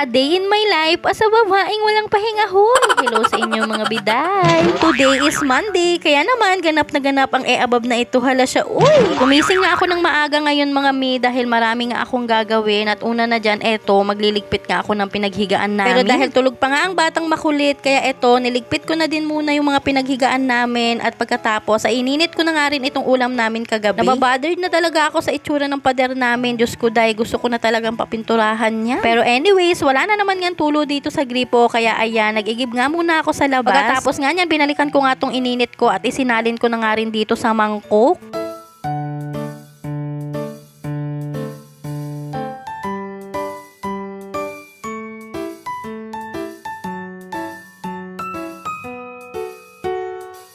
a day in my life as a babaeng walang pahinga hoy. Hello sa inyo mga biday. Today is Monday, kaya naman ganap na ganap ang e-above na ito. Hala siya, uy! Gumising nga ako ng maaga ngayon mga mi dahil marami nga akong gagawin at una na dyan, eto, magliligpit nga ako ng pinaghigaan namin. Pero dahil tulog pa nga ang batang makulit, kaya eto, niligpit ko na din muna yung mga pinaghigaan namin at pagkatapos, ay ininit ko na nga rin itong ulam namin kagabi. Nababothered na talaga ako sa itsura ng pader namin. Diyos ko dahil gusto ko na talagang papinturahan niya. Pero anyways, wala na naman nga tulo dito sa gripo, kaya ayan, nag-igib nga muna ako sa labas. Pagkatapos nga niyan, binalikan ko nga tong ininit ko at isinalin ko na nga rin dito sa mangkok.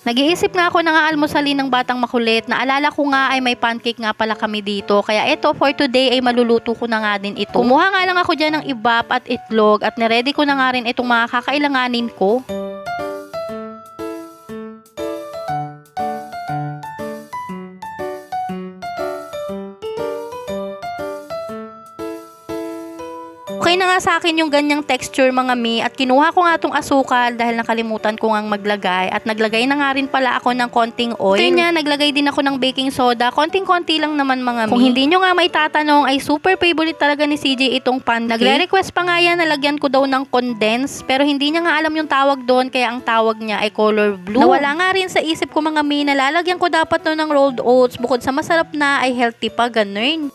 Nag-iisip nga ako ng almusalin ng batang makulit. Naalala ko nga ay may pancake nga pala kami dito. Kaya ito for today ay maluluto ko na nga din ito. Kumuha nga lang ako dyan ng ibap at itlog at niready ko na nga rin itong mga kakailanganin ko. Okay na nga sa akin yung ganyang texture mga mi at kinuha ko nga tong asukal dahil nakalimutan ko ngang maglagay at naglagay na nga rin pala ako ng konting oil. Niya, naglagay din ako ng baking soda. Konting-konti lang naman mga mi. Kung hindi nyo nga may tatanong ay super favorite talaga ni CJ itong pancake. Nagre-request pa nga yan na lagyan ko daw ng condense pero hindi niya nga alam yung tawag doon kaya ang tawag niya ay color blue. Nawala nga rin sa isip ko mga mi na lalagyan ko dapat to ng rolled oats bukod sa masarap na ay healthy pa ganun.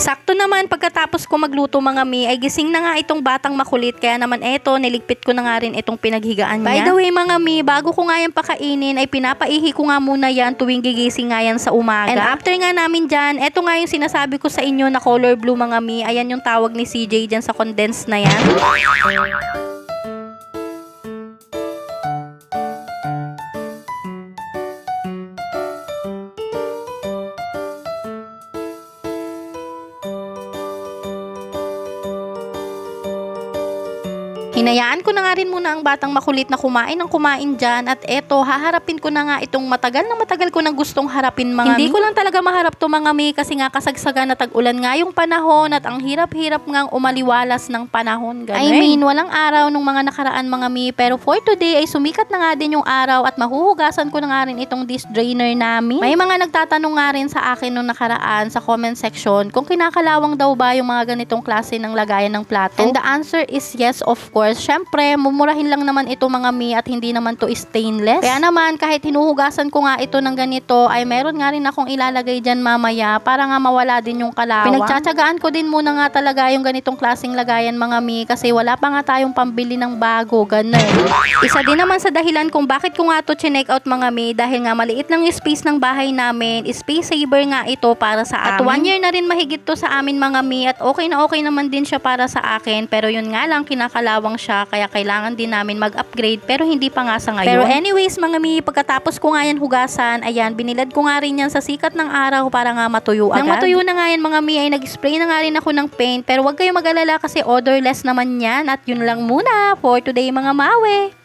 Sakto naman pagkatapos ko magluto mga mi ay gising na nga itong batang makulit kaya naman eto niligpit ko na nga rin itong pinaghigaan niya. By the way mga mi, bago ko nga yan pakainin ay pinapaihi ko nga muna yan tuwing gigising nga yan sa umaga. And after nga namin dyan, eto nga yung sinasabi ko sa inyo na color blue mga mi, ayan yung tawag ni CJ dyan sa condensed na yan. Hinayaan ko na nga rin muna ang batang makulit na kumain ng kumain dyan at eto, haharapin ko na nga itong matagal na matagal ko nang gustong harapin mga Hindi ko lang talaga maharap to mga mi kasi nga kasagsagan na tag-ulan nga yung panahon at ang hirap-hirap ngang umaliwalas ng panahon. Ganun. I mean, walang araw nung mga nakaraan mga mi pero for today ay sumikat na nga din yung araw at mahuhugasan ko na nga rin itong dish drainer namin. May mga nagtatanong nga rin sa akin nung nakaraan sa comment section kung kinakalawang daw ba yung mga ganitong klase ng lagayan ng plato. And the answer is yes of course. Syempre, mumurahin lang naman ito mga mi at hindi naman to stainless. Kaya naman, kahit hinuhugasan ko nga ito ng ganito, ay meron nga rin akong ilalagay dyan mamaya para nga mawala din yung kalawang. Pinagtsatsagaan ko din muna nga talaga yung ganitong klaseng lagayan mga mi kasi wala pa nga tayong pambili ng bago, ganun. Isa din naman sa dahilan kung bakit ko nga to chinek out mga mi dahil nga maliit lang yung space ng bahay namin, space saver nga ito para sa amin. At one year na rin mahigit to sa amin mga mi at okay na okay naman din siya para sa akin pero yun nga lang kinakalawang siya kaya kailangan din namin mag-upgrade pero hindi pa nga sa ngayon. Pero anyways mga mi, pagkatapos ko nga yan hugasan, ayan, binilad ko nga rin yan sa sikat ng araw para nga matuyo agad. Nang matuyo na nga yan mga mi, ay nag-spray na nga rin ako ng paint pero wag kayo mag-alala kasi odorless naman yan at yun lang muna for today mga mawe.